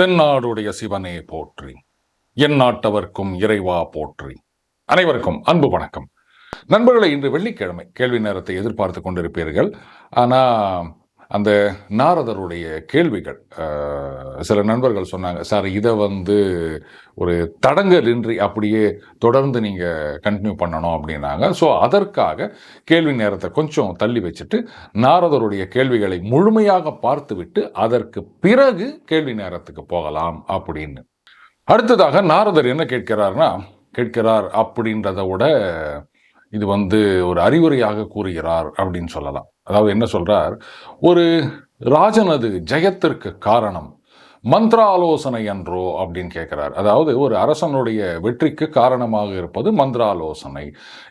தென்னாடுடைய சிவனே போற்றி. என் நாட்டவர்க்கும் இறைவா போற்றி. அனைவருக்கும் அன்பு வணக்கம். நண்பர்களை இன்று வெள்ளிக்கிழமை. கேள்வி நேரத்தை எதிர்பார்த்து கொண்டிருப்பீர்கள். ஆனால் அந்த நாரதருடைய கேள்விகள் சில நண்பர்கள் சொன்னாங்க சார் இதை வந்து ஒரு தடங்கல் இன்றி அப்படியே தொடர்ந்து நீங்கள் கண்டினியூ பண்ணணும் அப்படின்னாங்க. ஸோ அதற்காக கேள்வி நேரத்தை கொஞ்சம் தள்ளி வச்சுட்டு நாரதருடைய கேள்விகளை முழுமையாக பார்த்துவிட்டு அதற்கு பிறகு கேள்வி நேரத்துக்கு போகலாம் அப்படின்னு. அடுத்ததாக நாரதர் என்ன கேட்கிறார்னா கேட்கிறார் அப்படின்றத விட இது வந்து ஒரு அறிவுரையாக கூறுகிறார் அப்படின்னு சொல்லலாம். அதாவது என்ன சொல்கிறார் ஒரு ராஜனது ஜெயத்திற்கு காரணம். மந்திர ஆலோசனை என்றோ அப்படின்னு கேட்குறார் அதாவது ஒரு அரசனுடைய வெற்றிக்கு காரணமாக இருப்பது மந்திர ஆலோசனை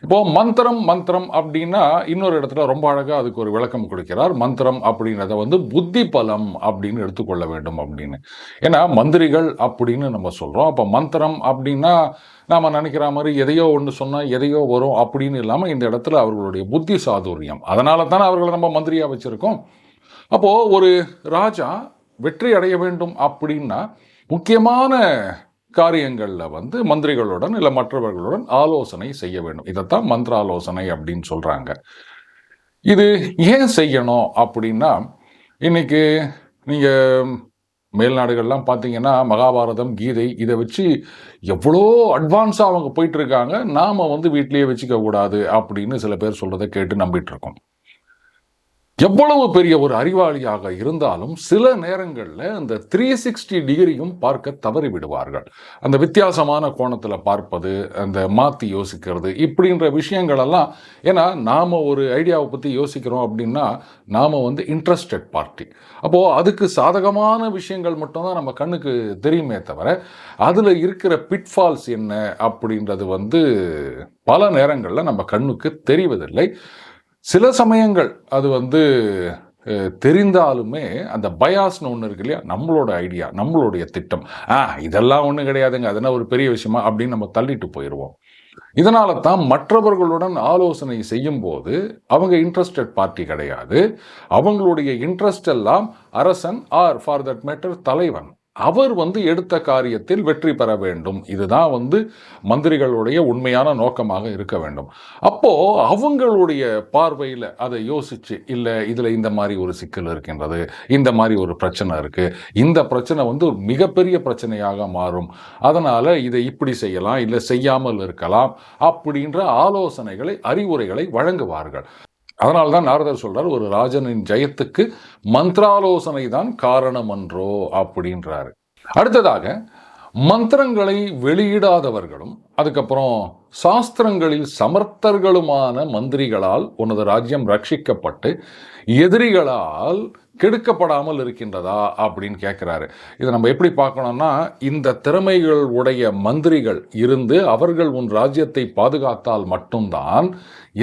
இப்போ மந்திரம் மந்திரம் அப்படின்னா இன்னொரு இடத்துல ரொம்ப அழகாக அதுக்கு ஒரு விளக்கம் கொடுக்கிறார். மந்திரம் அப்படின்றத வந்து புத்தி பலம் அப்படின்னு எடுத்துக்கொள்ள வேண்டும் அப்படின்னு. ஏன்னா மந்திரிகள் அப்படின்னு நம்ம சொல்கிறோம் அப்போ மந்திரம் அப்படின்னா நாம் நினைக்கிற மாதிரி எதையோ ஒன்று சொன்னால் எதையோ வரும் அப்படின்னு இல்லாமல் இந்த இடத்துல அவர்களுடைய புத்தி சாதுரியம் அதனால தானே அவர்களை நம்ம மந்திரியாக வச்சுருக்கோம். அப்போது ஒரு ராஜா வெற்றி அடைய வேண்டும் அப்படின்னா முக்கியமான காரியங்களில் வந்து மந்திரிகளுடன் இல்லை மற்றவர்களுடன் ஆலோசனை செய்ய வேண்டும். இதைத்தான் மந்திர ஆலோசனை அப்படின்னு சொல்கிறாங்க இது ஏன் செய்யணும் அப்படின்னா இன்னைக்கு நீங்கள் மேல்நாடுகள்லாம் பார்த்தீங்கன்னா மகாபாரதம் கீதை இதை வச்சு எவ்வளோ அட்வான்ஸாக அவங்க போயிட்டுருக்காங்க நாம் வந்து வீட்டிலேயே வச்சுக்க கூடாது அப்படின்னு சில பேர் சொல்கிறத கேட்டு நம்பிட்டு இருக்கோம். எவ்வளவு பெரிய ஒரு அறிவாளியாக இருந்தாலும் சில நேரங்களில் அந்த த்ரீ சிக்ஸ்டி டிகிரியும் பார்க்க தவறி விடுவார்கள். அந்த வித்தியாசமான கோணத்தில் பார்ப்பது அந்த மாற்றி யோசிக்கிறது இப்படின்ற விஷயங்களெல்லாம் ஏன்னா நாம் ஒரு ஐடியாவை பற்றி யோசிக்கிறோம் அப்படின்னா நாம் வந்து இன்ட்ரெஸ்டட் பார்ட்டி அப்போது அதுக்கு சாதகமான விஷயங்கள் மட்டும்தான் நம்ம கண்ணுக்கு தெரியுமே தவிர அதில் இருக்கிற பிட்ஃபால்ஸ் என்ன அப்படின்றது வந்து பல நேரங்களில் நம்ம கண்ணுக்கு தெரிவதில்லை. சில சமயங்கள் அது வந்து தெரிந்தாலுமே அந்த பயாஸ்னு ஒன்று இருக்கு இல்லையா? நம்மளோட ஐடியா நம்மளுடைய திட்டம். ஆ இதெல்லாம் ஒன்றும் கிடையாதுங்க. அதெல்லாம் ஒரு பெரிய விஷயமா அப்படின்னு நம்ம தள்ளிட்டு போயிடுவோம் இதனால தான் மற்றவர்களுடன் ஆலோசனை செய்யும் போது அவங்க இன்ட்ரெஸ்டட் பார்ட்டி கிடையாது. அவங்களுடைய இன்ட்ரெஸ்ட் எல்லாம் அரசன் ஆர் ஃபார் தட் மேட்டர் தலைவன். அவர் வந்து எடுத்த காரியத்தில் வெற்றி பெற வேண்டும். இதுதான் வந்து மந்திரிகளுடைய உண்மையான நோக்கமாக இருக்க வேண்டும். அப்போ அவங்களுடைய பார்வையில் அதை யோசிச்சு இல்லை இதில் இந்த மாதிரி ஒரு சிக்கல் இருக்கின்றது இந்த மாதிரி ஒரு பிரச்சனை இருக்கு இந்த பிரச்சனை வந்து ஒரு மிகப்பெரிய பிரச்சனையாக மாறும். அதனால இதை இப்படி செய்யலாம் இல்லை செய்யாமல் இருக்கலாம் அப்படின்ற ஆலோசனைகளை அறிவுரைகளை வழங்குவார்கள். அதனால தான் நாரதர் சொல்றார் ஒரு ராஜனின் ஜெயத்துக்கு மந்திராலோசனை தான் காரணம் என்றோ அப்படின்றாரு. அடுத்ததாக மந்திரங்களை வெளியிடாதவர்களும் அதுக்கப்புறம் சாஸ்திரங்களில் சமர்த்தர்களுமான மந்திரிகளால் உனது ராஜ்யம் ரட்சிக்கப்பட்டு எதிரிகளால் கெடுக்கப்படாமல் இருக்கின்றதா அப்படின்னு கேட்குறாரு இதை நம்ம எப்படி பார்க்கணும்னா இந்த திறமைகள் உடைய மந்திரிகள் இருந்து அவர்கள் உன் ராஜ்யத்தை பாதுகாத்தால் மட்டும்தான்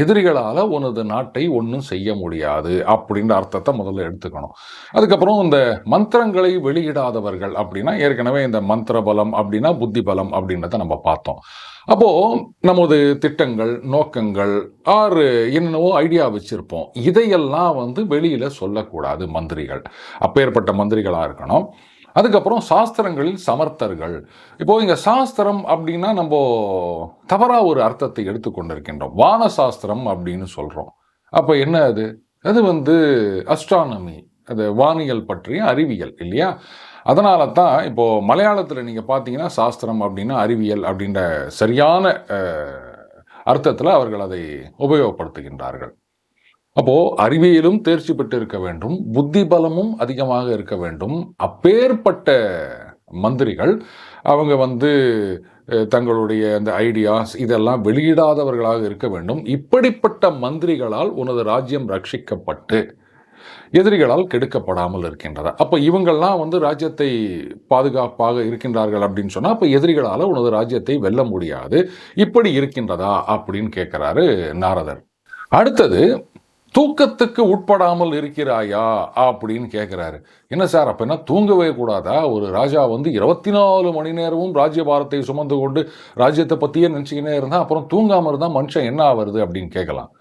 எதிரிகளால் உனது நாட்டை ஒன்றும் செய்ய முடியாது அப்படின்ற அர்த்தத்தை முதல்ல எடுத்துக்கணும். அதுக்கப்புறம் இந்த மந்திரங்களை வெளியிடாதவர்கள் அப்படின்னா ஏற்கனவே இந்த மந்திர பலம் அப்படின்னா புத்தி பலம் அப்படின்றத நம்ம பார்த்தோம். அப்போது நமது திட்டங்கள் நோக்கங்கள் ஆறு என்னென்னவோ ஐடியா வச்சுருப்போம். இதையெல்லாம் வந்து வெளியில் சொல்லக்கூடாது மந்திரிகள். அப்பேற்பட்ட மந்திரிகளாக இருக்கணும். அதுக்கப்புறம் சாஸ்திரங்களில் சமர்த்தர்கள். இப்போ இங்கே சாஸ்திரம் அப்படின்னா நம்ம தவறாக ஒரு அர்த்தத்தை எடுத்துக்கொண்டிருக்கின்றோம் வான சாஸ்திரம் அப்படின்னு சொல்கிறோம் அப்போ என்ன அது? அது வந்து அஸ்ட்ரானமி அது வானியல் பற்றிய அறிவியல் இல்லையா? அதனால தான் இப்போது மலையாளத்தில் நீங்கள் பார்த்தீங்கன்னா சாஸ்திரம் அப்படின்னா அறிவியல் அப்படின்ற சரியான அர்த்தத்தில் அவர்கள் அதை உபயோகப்படுத்துகின்றார்கள். அப்போது அறிவியலும் தேர்ச்சி பெற்று இருக்க வேண்டும் புத்தி பலமும் அதிகமாக இருக்க வேண்டும். அப்பேற்பட்ட மந்திரிகள் அவங்க வந்து தங்களுடைய அந்த ஐடியாஸ் இதெல்லாம் வெளியிடாதவர்களாக இருக்க வேண்டும். இப்படிப்பட்ட மந்திரிகளால் உனது ராஜ்யம் ரட்சிக்கப்பட்டு எதிரிகளால் கெடுக்கப்படாமல் இருக்கின்றதா அப்போ இவங்கெல்லாம் வந்து ராஜ்யத்தை பாதுகாப்பாக இருக்கின்றார்கள் அப்படின்னு சொன்னால் அப்போ எதிரிகளால் உனது ராஜ்யத்தை வெல்ல முடியாது. இப்படி இருக்கின்றதா அப்படின்னு கேட்குறாரு நாரதர். அடுத்தது தூக்கத்துக்கு உட்படாமல் இருக்கிறாயா அப்படின்னு கேட்குறாரு. என்ன சார் அப்போ என்ன தூங்கவே கூடாதா? ஒரு ராஜா வந்து இருபத்தி நாலு மணி நேரமும் ராஜ்யபாரத்தை சுமந்து கொண்டு ராஜ்யத்தை பற்றியே நினச்சிக்கினே இருந்தால் அப்புறம் தூங்காமல் இருந்தால் மனுஷன் என்ன ஆகுறது அப்படின்னு கேட்கலாம்.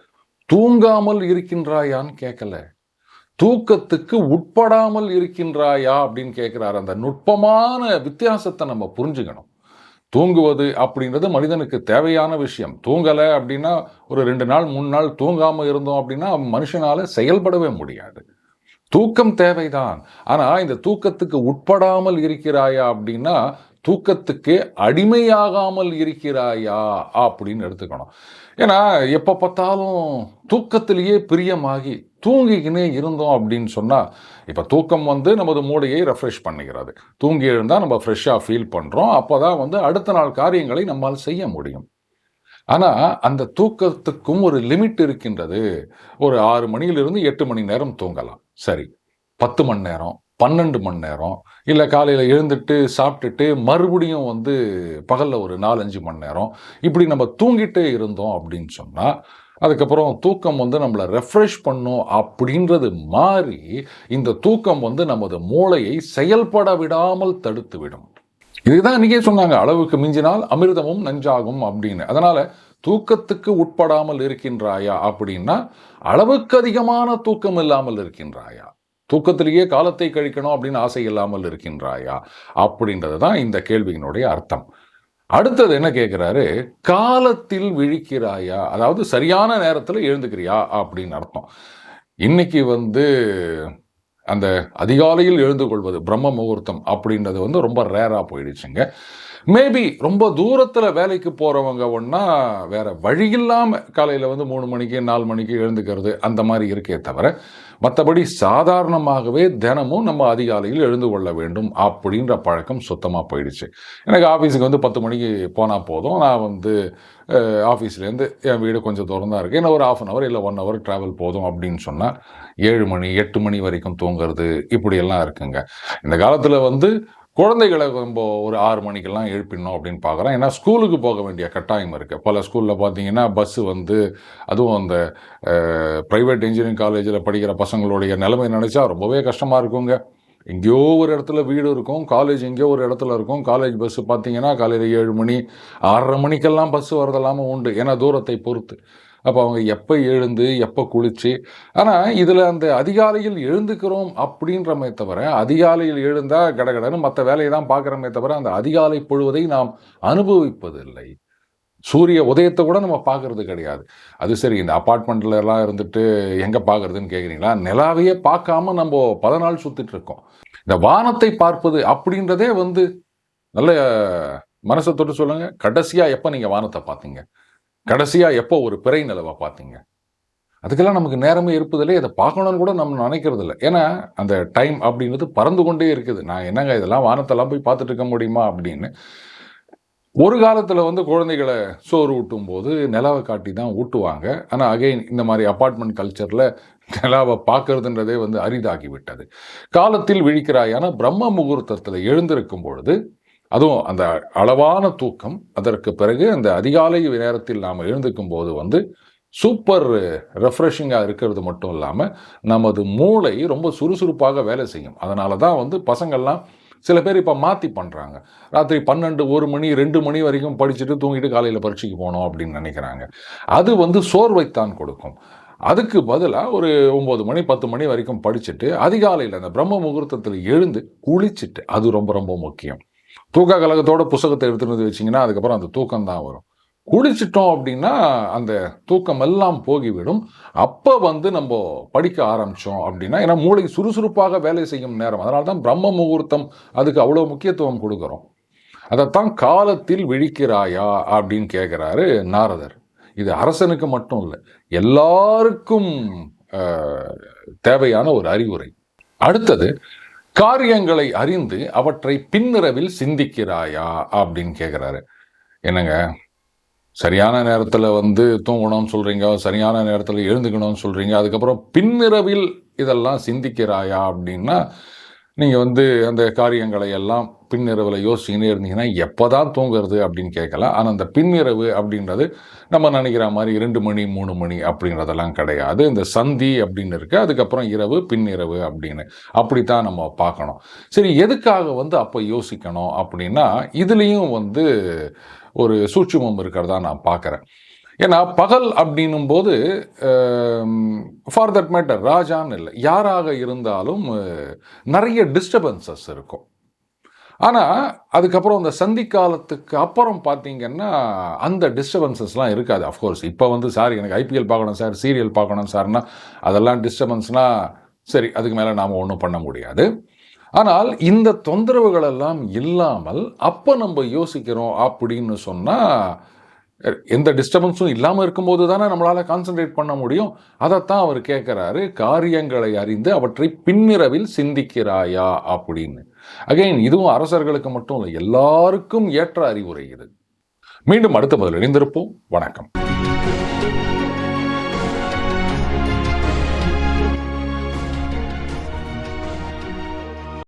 தூங்காமல் இருக்கின்றாயான்னு கேட்கல. தூக்கத்துக்கு உட்படாமல் இருக்கின்றாயா அப்படின்னு கேட்குறாரு. அந்த நுட்பமான வித்தியாசத்தை நம்ம புரிஞ்சுக்கணும். தூங்குவது அப்படின்றது மனிதனுக்கு தேவையான விஷயம். தூங்கலை அப்படின்னா ஒரு ரெண்டு நாள் மூணு நாள் தூங்காமல் இருந்தோம் அப்படின்னா மனுஷனால் செயல்படவே முடியாது. தூக்கம் தேவைதான். ஆனால் இந்த தூக்கத்துக்கு உட்படாமல் இருக்கிறாயா அப்படின்னா தூக்கத்துக்கு அடிமையாகாமல் இருக்கிறாயா அப்படின்னு எடுத்துக்கணும். ஏன்னா எப்போ பார்த்தாலும் தூக்கத்திலேயே பிரியமாகி தூங்கிக்கினே இருந்தோம் அப்படின்னு சொன்னால் இப்போ தூக்கம் வந்து நமது மூடையை ரெஃப்ரெஷ் பண்ணுகிறது. தூங்கி எழுந்தால் நம்ம ஃப்ரெஷ்ஷாக ஃபீல் பண்ணுறோம் அப்போ தான் வந்து அடுத்த நாள் காரியங்களை நம்மால் செய்ய முடியும். ஆனால் அந்த தூக்கத்துக்கும் ஒரு லிமிட் இருக்கின்றது. ஒரு ஆறு மணியிலிருந்து எட்டு மணி நேரம் தூங்கலாம். சரி பத்து மணி நேரம். பன்னெண்டு மணி நேரம். இல்லை காலையில் எழுந்துட்டு சாப்பிட்டுட்டு மறுபடியும் வந்து பகலில் ஒரு நாலஞ்சு மணி நேரம். இப்படி நம்ம தூங்கிட்டே இருந்தோம் அப்படின்னு சொன்னால் அதுக்கப்புறம் தூக்கம் வந்து நம்மளை ரெஃப்ரெஷ் பண்ணும் அப்படின்றது மாறி இந்த தூக்கம் வந்து நமது மூளையை செயல்பட விடாமல் தடுத்து விடும். இதுதான் அன்றைக்கே சொன்னாங்க அளவுக்கு மிஞ்சினால் அமிர்தமும் நஞ்சாகும் அப்படின்னு. அதனால் தூக்கத்துக்கு உட்படாமல் இருக்கின்றாயா அப்படின்னா அளவுக்கு அதிகமான தூக்கம் இல்லாமல் இருக்கின்றாயா? தூக்கத்திலேயே காலத்தை கழிக்கணும் அப்படின்னு ஆசை இல்லாமல் இருக்கின்றாயா அப்படின்றது தான் இந்த கேள்வியினுடைய அர்த்தம். அடுத்தது என்ன கேட்குறாரு? காலத்தில் விழிக்கிறாயா? அதாவது சரியான நேரத்தில் எழுந்துக்கிறியா அப்படின்னு அர்த்தம். இன்னைக்கு வந்து அந்த அதிகாலையில் எழுந்து கொள்வது பிரம்ம முகூர்த்தம் அப்படின்றது வந்து ரொம்ப ரேராக போயிடுச்சுங்க. மேபி ரொம்ப தூரத்தில் வேலைக்கு போகிறவங்க ஒன்றா வேறு வழி இல்லாமல் காலையில் வந்து மூணு மணிக்கு நாலு மணிக்கு எழுந்துக்கிறது அந்த மாதிரி இருக்கே தவிர மற்றபடி சாதாரணமாகவே தினமும் நம்ம அதிகாலையில் எழுந்து கொள்ள வேண்டும் அப்படின்ற பழக்கம் சுத்தமாக போயிடுச்சு. எனக்கு ஆஃபீஸுக்கு வந்து பத்து மணிக்கு போனால் போதும். நான் வந்து ஆஃபீஸ்லேருந்து என் வீடு கொஞ்சம் தூரம் தான் இருக்குது என்ன ஒரு ஆஃப் அன் ஹவர் இல்லை ஒன் ஹவர் ட்ராவல் போதும் அப்படின்னு சொன்னால் ஏழு மணி எட்டு மணி வரைக்கும் தூங்குறது இப்படியெல்லாம் இருக்குங்க. இந்த காலத்தில் வந்து குழந்தைகளை நம்ம ஒரு ஆறு மணிக்கெல்லாம் எழுப்பிடணும் அப்படின்னு பார்க்குறோம். ஏன்னா ஸ்கூலுக்கு போக வேண்டிய கட்டாயம் இருக்குது பல ஸ்கூலில் பார்த்தீங்கன்னா பஸ்ஸு வந்து அதுவும் அந்த ப்ரைவேட் இன்ஜினியரிங் காலேஜில் படிக்கிற பசங்களுடைய நிலைமை நினச்சா ரொம்பவே கஷ்டமாக இருக்குங்க. எங்கேயோ ஒரு இடத்துல வீடு இருக்கும் காலேஜ் எங்கேயோ ஒரு இடத்துல இருக்கும். காலேஜ் பஸ்ஸு பார்த்தீங்கன்னா காலையில் ஏழு மணி ஆறரை மணிக்கெல்லாம் பஸ்ஸு வரதெல்லாமல் உண்டு. ஏன்னா தூரத்தை பொறுத்து. அப்போ அவங்க எப்போ எழுந்து எப்போ குளித்து ஆனால் இதில் அந்த அதிகாலையில் எழுந்துக்கிறோம் அப்படின்றமே தவிர அதிகாலையில் எழுந்தால் கடகடன்னு மற்ற வேலையை தான் பார்க்குறோமே தவிர அந்த அதிகாலை பொழுவதை நாம் அனுபவிப்பதில்லை. சூரிய உதயத்தை கூட நம்ம பார்க்கறது கிடையாது. அது சரி இந்த அப்பார்ட்மெண்ட்ல எல்லாம் இருந்துட்டு எங்கே பார்க்குறதுன்னு கேட்குறீங்களா நிலாவையே பார்க்காம நம்ம பல நாள் சுற்றிட்டு இருக்கோம். இந்த வானத்தை பார்ப்பது அப்படின்றதே வந்து நல்ல மனசை தொட்டு சொல்லுங்கள் கடைசியாக எப்போ நீங்கள் வானத்தை பார்த்தீங்க? கடைசியாக எப்போ ஒரு பிறை நிலவை பார்த்தீங்க? அதுக்கெல்லாம் நமக்கு நேரமே இருப்பதில்லை. அதை பார்க்கணும்னு கூட நம்ம நினைக்கிறது இல்லை. ஏன்னா அந்த டைம் அப்படின்றது பறந்து கொண்டே இருக்குது. நான் என்னங்க இதெல்லாம் வானத்தெல்லாம் போய் பார்த்துட்டு இருக்க முடியுமா அப்படின்னு. ஒரு காலத்தில் வந்து குழந்தைகளை சோறு ஊட்டும் போது நிலாவை காட்டி தான் ஊட்டுவாங்க. ஆனால் அகைன் இந்த மாதிரி அப்பார்ட்மெண்ட் கல்ச்சரில் நிலாவை பார்க்கறதுன்றதே வந்து அரிதாகிவிட்டது. காலத்தில் விழிக்கிறாயான பிரம்ம முகூர்த்தத்தில் எழுந்திருக்கும் பொழுது அதுவும் அந்த அளவான தூக்கம் அதற்கு பிறகு அந்த அதிகாலை நேரத்தில் நாம் எழுந்திருக்கும் போது வந்து சூப்பர் ரெஃப்ரெஷிங்காக இருக்கிறது மட்டும் இல்லாமல் நமது மூளை ரொம்ப சுறுசுறுப்பாக வேலை செய்யும். அதனால தான் வந்து பசங்கள்லாம் சில பேர் இப்போ மாற்றி பண்ணுறாங்க ராத்திரி பன்னெண்டு ஒரு மணி ரெண்டு மணி வரைக்கும் படிச்சுட்டு தூங்கிட்டு காலையில் பரீட்சைக்கு போகணும் அப்படின்னு நினைக்கிறாங்க. அது வந்து சோர்வைத்தான் கொடுக்கும். அதுக்கு பதிலாக ஒரு ஒம்பது மணி பத்து மணி வரைக்கும் படிச்சுட்டு அதிகாலையில் அந்த பிரம்ம முகூர்த்தத்தில் எழுந்து குளிச்சுட்டு அது ரொம்ப ரொம்ப முக்கியம். தூக்க கழகத்தோட புஸ்தகத்தை எடுத்துகிட்டு வந்து வச்சிங்கன்னா அதுக்கப்புறம் அந்த தூக்கம் தான் வரும். குடிச்சிட்டோம் அப்படின்னா அந்த தூக்கம் எல்லாம் போகிவிடும். அப்போ வந்து நம்ம படிக்க ஆரம்பித்தோம் அப்படின்னா ஏன்னா மூளை சுறுசுறுப்பாக வேலை செய்யும் நேரம். அதனால தான் பிரம்ம முகூர்த்தம் அதுக்கு அவ்வளோ முக்கியத்துவம் கொடுக்குறோம். அதைத்தான் காலத்தில் விழிக்கிறாயா அப்படின்னு கேட்குறாரு நாரதர். இது அரசனுக்கு மட்டும் இல்லை எல்லாருக்கும் தேவையான ஒரு அறிவுரை. அடுத்தது காரியங்களை அறிந்து அவற்றை பின்னிரவில் சிந்திக்கிறாயா அப்படின்னு கேட்குறாரு என்னங்க? சரியான நேரத்தில் வந்து தூங்கணும்னு சொல்கிறீங்க சரியான நேரத்தில் எழுந்துக்கணும்னு சொல்கிறீங்க அதுக்கப்புறம் பின்னிரவில் இதெல்லாம் சிந்திக்கிறாயா அப்படின்னா நீங்கள் வந்து அந்த காரியங்களை எல்லாம் பின்னிரவில் யோசிச்சுக்கினே இருந்தீங்கன்னா எப்போ தான் தூங்குறது அப்படின்னு கேட்கலாம். ஆனால் அந்த பின்னிரவு அப்படின்றது நம்ம நினைக்கிற மாதிரி ரெண்டு மணி மூணு மணி அப்படின்றதெல்லாம் கிடையாது. இந்த சந்தி அப்படின்னு இருக்குது அதுக்கப்புறம் இரவு பின்னிரவு அப்படின்னு. அப்படித்தான் நம்ம பார்க்கணும். சரி எதுக்காக வந்து அப்போ யோசிக்கணும் அப்படின்னா இதுலேயும் வந்து ஒரு சூட்சுமம் இருக்கிறதா நான் பார்க்குறேன். ஏன்னா பகல் அப்படின்னும் போது ஃபார் தட் மேட்டர் ராஜான்னு இல்லை யாராக இருந்தாலும் நிறைய டிஸ்டர்பன்சஸ் இருக்கும். ஆனால் அதுக்கப்புறம் அந்த சந்தி காலத்துக்கு அப்புறம் பார்த்தீங்கன்னா அந்த டிஸ்டர்பன்சஸ்லாம் இருக்காது. அஃப்கோர்ஸ் இப்போ வந்து சார் எனக்கு ஐபிஎல் பார்க்கணும் சார் சீரியல் பார்க்கணும் சார்னா அதெல்லாம் டிஸ்டர்பன்ஸ்னால் சரி அதுக்கு மேலே நாம் ஒன்றும் பண்ண முடியாது. ஆனால் இந்த தொந்தரவுகள் எல்லாம் இல்லாமல் அப்போ நம்ம யோசிக்கிறோம் அப்படின்னு சொன்னால் எந்த டிஸ்டர்பன்ஸும் இல்லாமல் இருக்கும்போது தானே நம்மளால் கான்சென்ட்ரேட் பண்ண முடியும். அதைத்தான் அவர் கேட்குறாரு காரியங்களை அறிந்து அவற்றை பின்னிரவில் சிந்திக்கிறாயா அப்படின்னு. அகைன் இதுவும் அரசர்களுக்கு மட்டும் இல்லை எல்லாருக்கும் ஏற்ற அறிவுரை இது. மீண்டும் அடுத்த முதல் இணைந்திருப்போம். வணக்கம்.